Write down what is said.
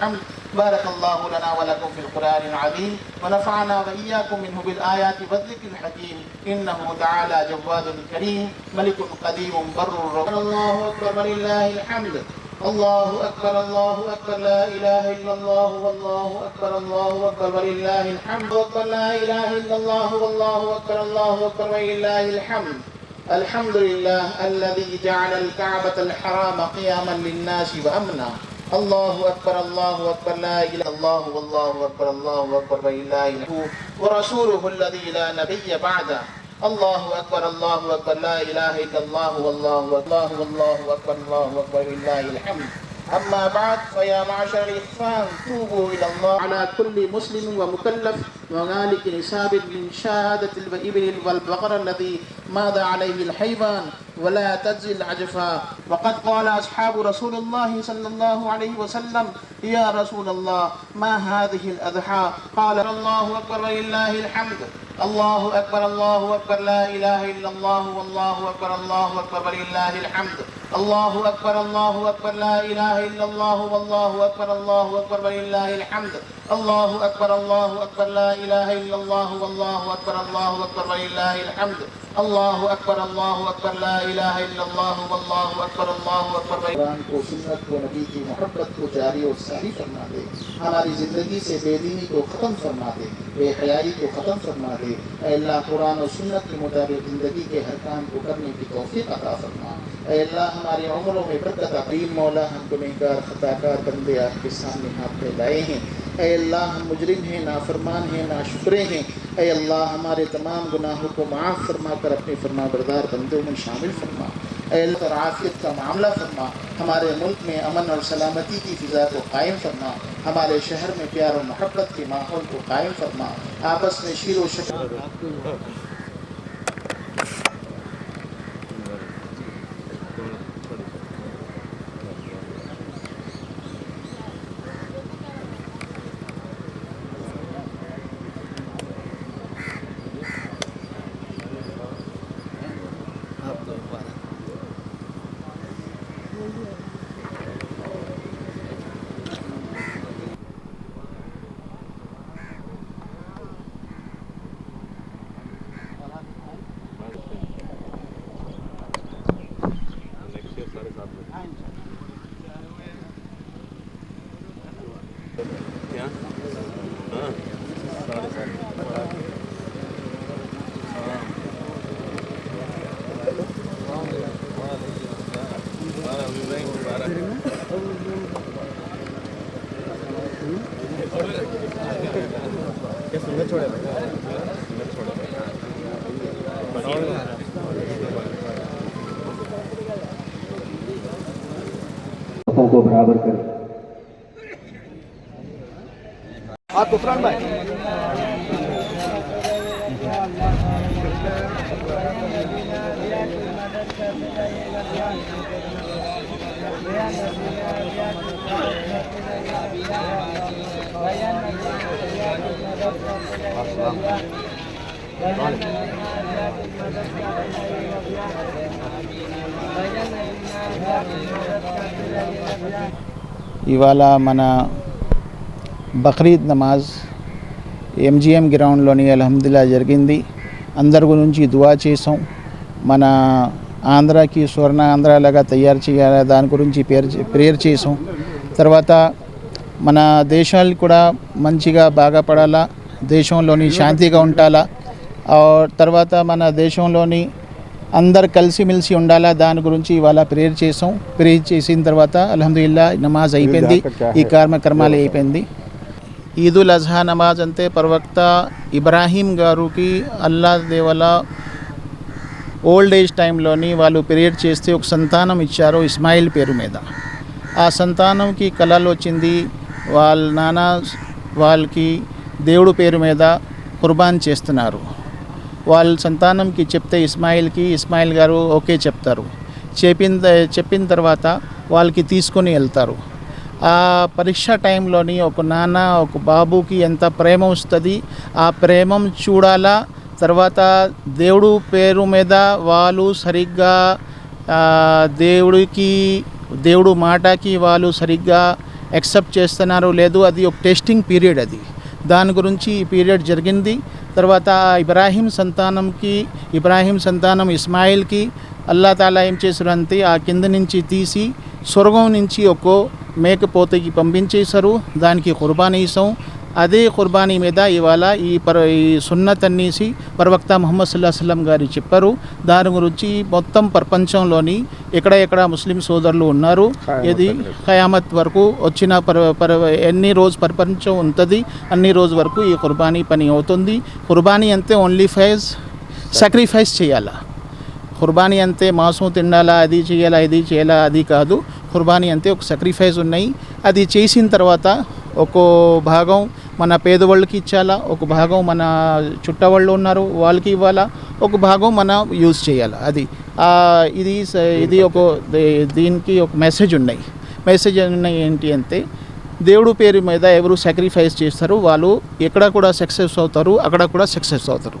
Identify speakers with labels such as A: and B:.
A: الحمد بارك الله لنا ولكم في القرآن العظيم ونفعنا وإياكم منه بالآيات والذكر الحكيم. إنه تعالى جواد كريم. ملك قدير بر الله أكبر ولله الحمد. الله أكبر الله أكبر لا إله إلا الله. والله أكبر الله أكبر ولله الحمد. أكبر لا إله إلا الله والله أكبر الله أكبر ولله الحمد. الحمد لله الذي جعل الكعبة الحرام قياما للناس وأمنا. الله أكبر الله أكبر لا إله الله والله أكبر الله أكبر ولله الحمد ورسوله الذي لا نبي بعده. الله أكبر الله أكبر لا إله إلا الله والله أكبر والله أكبر الله أكبر لله الحمد. أما بعد فيا معشر الإخوان توبوا إلى الله. على كل مسلم ومكلف ومالك نساب من شهادة الإبل والبقر الذي ماذ عليه الحيوان. ولا تجزي العجفاء وقد قال أصحاب رسول الله صلى الله عليه وسلم يا رسول الله ما هذه الأضحى قال الله أكبر ولله الحمد الله أكبر الله أكبر لا إله إلا الله والله أكبر الله أكبر ولله الحمد الله أكبر الله أكبر لا إله إلا الله والله أكبر الله أكبر ولله الحمد الله أكبر الله أكبر لا إله إلا الله والله أكبر الله أكبر ولله الحمد اللہ اکبر اللہ اکبر لا الہ الا اللہ واللہ اکبر اللہ اکبر قرآن کو سنت کو نبی کی محبت کو جاری اور ساری فرما دے۔ ہماری زندگی سے بے دینی کو ختم فرما دے۔ بے حیائی کو ختم فرما دے۔ اے اللہ، قرآن و سنت کے مطابق زندگی کے ہر کام کو کرنے کی توفیق عطا فرما۔ اے اللہ، ہماری عمروں میں برکت عقیم مولا، ہم گنہگار خطاکار، بندے آپ کے سامنے ہاتھ پھیلائے ہیں۔ اے اللہ، ہم مجرم ہیں، نافرمان ہیں، ناشکرے ہیں۔ اے اللہ، ہمارے تمام گناہوں کو معاف فرما کر، اپنے فرما بردار بندوں میں شامل فرما۔ اے اللہ اور عافیت کا معاملہ فرما۔ ہمارے ملک میں امن اور سلامتی کی فضا کو قائم فرما۔ ہمارے شہر میں پیار و محبت کے ماحول کو قائم فرما۔ آپس میں شیر و شکر शक्र
B: हाथों को बराबर करें।
C: आप गुफरान भाई।
A: ఇవాళ మన బక్రీద్ నమాజ్ ఎంజిఎం గ్రౌండ్లోని అలహమ్దుల్లా జరిగింది. అందరి గురించి దువా చేసాం మన ఆంధ్రాకి స్వర్ణ ఆంధ్రాలాగా తయారు చేయాలి దాని గురించి పేరు ప్రేయర్ చేసాం తర్వాత మన దేశాలు కూడా మంచిగా బాగా పడాలా దేశంలోని శాంతిగా ఉండాలా తర్వాత మన దేశంలోని అందరు కలిసిమెలిసి ఉండాలా? దాని గురించి ఇవాళ ప్రేయర్ చేసాం. ప్రేయర్ చేసిన తర్వాత అల్హమ్దుల్లా నమాజ్ అయిపోయింది. ఈ కర్మకర్మాలు అయిపోయింది. ఈదుల్ అజహా నమాజ్ అంటే ప్రవక్త ఇబ్రాహీం గారికి అల్లా దేవల ఓల్డ్ ఏజ్ టైంలోని వాళ్ళు ప్రేయర్ చేస్తే ఒక సంతానం ఇచ్చారు ఇస్మాయిల్ పేరు మీద. ఆ సంతానంకి కళలు వచ్చింది. వాళ్ళ నాన్న వాళ్ళకి దేవుడు పేరు మీద కుర్బాన్ చేస్తున్నారు. వాళ్ళ సంతానంకి చెప్తే ఇస్మాయిల్కి ఇస్మాయిల్ గారు ఓకే చెప్తారు. చెప్పిన చెప్పిన తర్వాత వాళ్ళకి తీసుకొని వెళ్తారు. ఆ పరీక్ష టైంలోని ఒక నాన్న ఒక బాబుకి ఎంత ప్రేమ వస్తుంది ఆ ప్రేమం చూడాలా తర్వాత దేవుడు పేరు మీద వాళ్ళు సరిగ్గా దేవుడికి దేవుడు మాటకి వాళ్ళు సరిగ్గా యాక్సెప్ట్ చేస్తున్నారు లేదు అది ఒక టెస్టింగ్ పీరియడ్ అది. దాని గురించి ఈ పీరియడ్ జరిగింది. తర్వాత ఇబ్రాహీం సంతానంకి ఇబ్రాహీం సంతానం ఇస్మాయిల్కి అల్లా తాలా ఏం చేశారు అంతే ఆ కింద నుంచి తీసి స్వర్గం నుంచి ఒక్కో మేకపోతకి పంపించేశారు. దానికి కుర్బానీసం అదే కుర్బానీ మీద ఇవాళ ఈ పర ఈ సున్నత్ అనేసి ప్రవక్త ముహమ్మద్ సల్లం గారు చెప్పారు. దాని గురించి మొత్తం ప్రపంచంలోని ఎక్కడ ఎక్కడ ముస్లిం సోదరులు ఉన్నారు. ఇది ఖయామత్ వరకు వచ్చిన పర పర ఎన్ని రోజు ప్రపంచం ఉంటుంది అన్ని రోజు వరకు ఈ కుర్బానీ పని అవుతుంది. కుర్బానీ అంతే ఓన్లీ ఫైజ్ సాక్రిఫైస్ చేయాలా? కుర్బానీ అంతే మాంసం తినాలా అది చేయాలా ఇది చేయాలా అది కాదు. కుర్బానీ అంతే ఒక సాక్రిఫైస్ ఉన్నాయి. అది చేసిన తర్వాత ఒక్కో భాగం మన పేదవాళ్ళకి ఇచ్చాలా ఒక భాగం మన చుట్టవాళ్ళు ఉన్నారు వాళ్ళకి ఇవ్వాలా ఒక భాగం మన యూజ్ చేయాలా. అది ఇది ఇది ఒక దీనికి ఒక మెసేజ్ ఉన్నాయి. మెసేజ్ ఉన్నాయి ఏంటి అంటే దేవుడు పేరు మీద ఎవరు సాక్రిఫైస్ చేస్తారు వాళ్ళు ఎక్కడ కూడా సక్సెస్ అవుతారు అక్కడ కూడా సక్సెస్ అవుతారు.